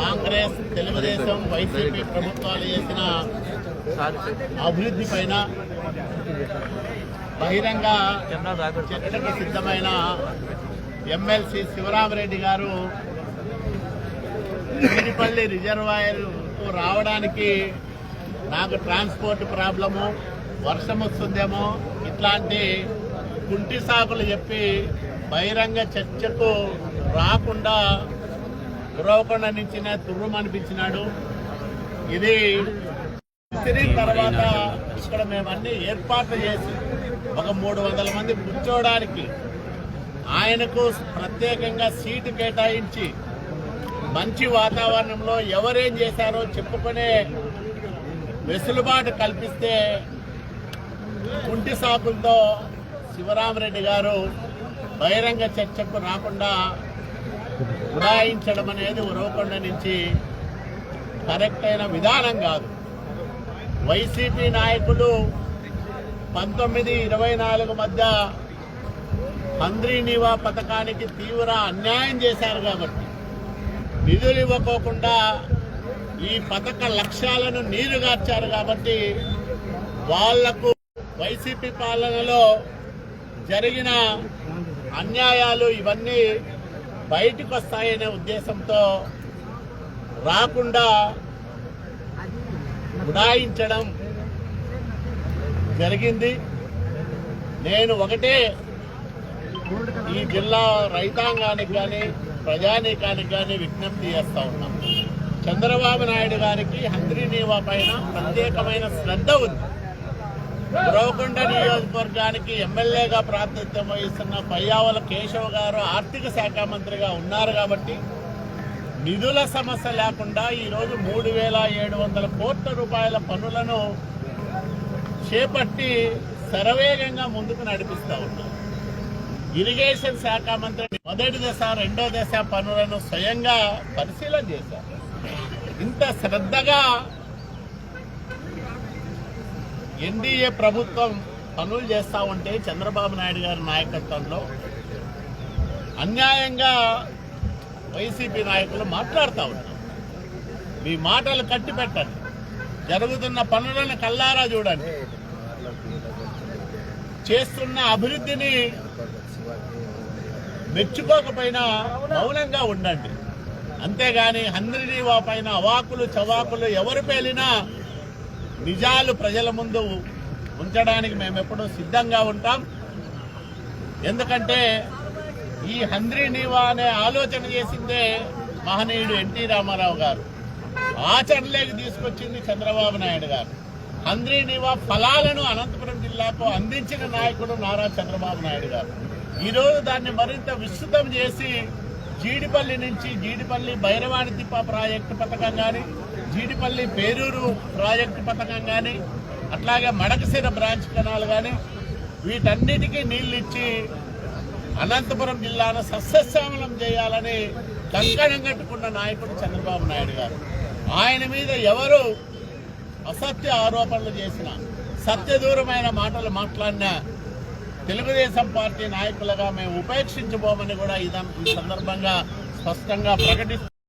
Congress Telugu Desam YCP ప్రభుత్వాలు చేసిన అభివృద్ధి పైన బహిరంగ చర్చకు సిద్ధమైన ఎమ్మెల్సీ శివరామరెడ్డి గారు తిరుపల్లి రిజర్వాయర్ రావడానికి నాకు ట్రాన్స్పోర్ట్ ప్రాబ్లము వర్షం వస్తుందేమో ఇట్లాంటి కుంటి సాకులు చెప్పి బహిరంగ చర్చకు రాకుండా గురవకొండ తుర్రం అనిపించినాడు. ఇది తిరిగిన తర్వాత ఇక్కడ మేము ఏర్పాట్లు చేసి ఒక మూడు వందల మంది కూర్చోవడానికి ఆయనకు ప్రత్యేకంగా సీటు కేటాయించి మంచి వాతావరణంలో ఎవరేం చేశారో చెప్పుకునే వెసులుబాటు కల్పిస్తే కుంటి సాకులతో శివరామరెడ్డి గారు బహిరంగ చర్చకు రాకుండా ఉడాయించడం అనేది ఉరవకొండ నుంచి కరెక్ట్ అయిన విధానం కాదు. వైసీపీ నాయకులు పంతొమ్మిది ఇరవై నాలుగు మధ్య హంద్రీనివా పథకానికి తీవ్ర అన్యాయం చేశారు కాబట్టి నిధులు ఇవ్వకోకుండా ఈ పథక లక్ష్యాలను నీరుగార్చారు కాబట్టి వాళ్ళకు వైసీపీ పాలనలో జరిగిన అన్యాయాలు ఇవన్నీ బయటకు వస్తాయనే ఉద్దేశంతో రాకుండా ఉడాయించడం జరిగింది. నేను ఒకటే ఈ జిల్లా రైతాంగానికి కానీ ప్రజానీకానికి కానీ విజ్ఞప్తి చేస్తూ ఉన్నాం. చంద్రబాబు నాయుడు గారికి హంద్రీ నీవా పైన ప్రత్యేకమైన శ్రద్ధ ఉంది. గురవకొండ నియోజకవర్గానికి ఎమ్మెల్యేగా ప్రాతినిధ్యం వహిస్తున్న పయ్యావల కేశవ్ గారు ఆర్థిక శాఖ మంత్రిగా ఉన్నారు కాబట్టి నిధుల సమస్య లేకుండా ఈరోజు మూడు వేల ఏడు వందల కోట్ల రూపాయల పనులను చేపట్టి శరవేగంగా ముందుకు నడిపిస్తూ ఉన్నారు. ఇరిగేషన్ శాఖ మంత్రి మొదటి దశ రెండో దశ పనులను స్వయంగా పరిశీలన చేశారు. ఇంత శ్రద్ధగా ఎన్డీఏ ప్రభుత్వం పనులు చేస్తా ఉంటే చంద్రబాబు నాయుడు గారి నాయకత్వంలో అన్యాయంగా వైసీపీ నాయకులు మాట్లాడుతూ ఉన్నారు. మీ మాటలు కట్టి పెట్టండి జరుగుతున్న పనులను కల్లారా చూడండి. చేస్తున్న అభివృద్ధిని మెచ్చుకోకపోయినా మౌనంగా ఉండండి. అంతేగాని హంద్రీవా పైన అవాకులు చవాకులు ఎవరు పేలినా నిజాలు ప్రజల ముందు ఉంచడానికి మేము ఎప్పుడూ సిద్ధంగా ఉంటాం. ఎందుకంటే ఈ హంద్రీ నీవా అనే ఆలోచన చేసిందే మహనీయుడు ఎన్టీ రామారావు గారు. ఆచరణలోకి తీసుకొచ్చింది చంద్రబాబు నాయుడు గారు. హంద్రీ నీవా ఫలాలను అనంతపురం జిల్లాకు అందించిన నాయకుడు నారా చంద్రబాబు నాయుడు గారు. ఈరోజు దాన్ని మరింత విస్తృతం చేసి జీడిపల్లి నుంచి జీడిపల్లి భైరవాణి తిప్ప ప్రాజెక్టు పథకం కానీ జీడిపల్లి పేరూరు ప్రాజెక్టు పథకం కానీ అట్లాగే మడకసిర బ్రాంచ్ కెనాల్ కానీ వీటన్నిటికీ నీళ్ళు ఇచ్చి అనంతపురం జిల్లాను సస్యశ్యామలం చేయాలని కంకణం కట్టుకున్న నాయకుడు చంద్రబాబు నాయుడు గారు. ఆయన మీద ఎవరు అసత్య ఆరోపణలు చేసిన సత్యదూరమైన మాటలు మాట్లాడినా తెలుగుదేశం పార్టీ నాయకులుగా మేము ఉపేక్షించబోమని కూడా ఇదం ఈ సందర్భంగా స్పష్టంగా ప్రకటిస్తూ